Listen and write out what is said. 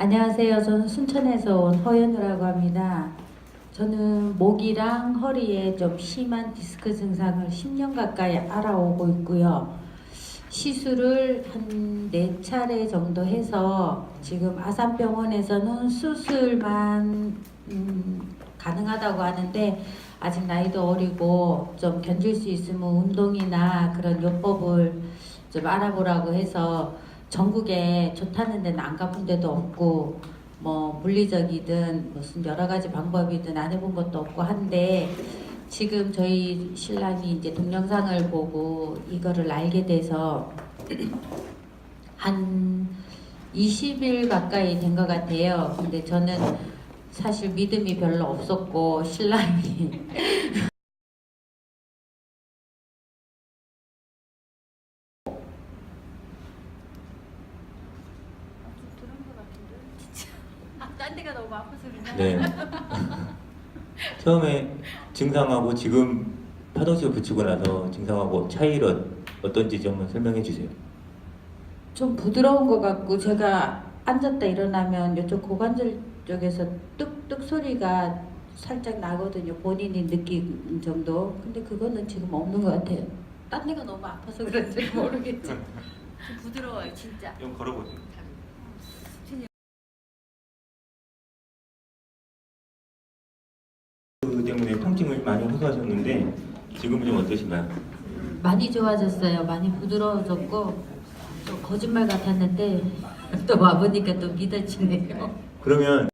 안녕하세요. 저는 순천에서 온 허연우라고 합니다. 저는 목이랑 허리에 좀 심한 디스크 증상을 10년 가까이 알아오고 있고요. 시술을 한네 차례 정도 해서 지금 아산병원에서는 수술만 음, 가능하다고 하는데 아직 나이도 어리고 좀 견딜 수 있으면 운동이나 그런 요법을 좀 알아보라고 해서 전국에 좋다는 데는 안 가본 데도 없고 뭐 물리적이든 무슨 여러 가지 방법이든 안 해본 것도 없고 한데 지금 저희 신랑이 이제 동영상을 보고 이거를 알게 돼서 한 20일 가까이 된 것 같아요. 근데 저는 사실 믿음이 별로 없었고 신랑이 딴 데가 너무 아파서 그러나? 네. 처음에 증상하고 지금 파동식을 붙이고 나서 증상하고 차이를 어떤지 좀 설명해 주세요. 좀 부드러운 것 같고 제가 앉았다 일어나면 이쪽 고관절 쪽에서 뚝뚝 소리가 살짝 나거든요. 본인이 느낀 정도. 근데 그거는 지금 없는 것 같아요. 딴 데가 너무 아파서 그런지 모르겠지. 좀 부드러워요, 진짜. 좀 걸어보세요. 때문에 통증을 많이 호소하셨는데 지금은 좀 어떠신가요? 많이 좋아졌어요. 많이 부드러워졌고 좀 거짓말 같았는데 또 와보니까 또 믿어지네요. 그러면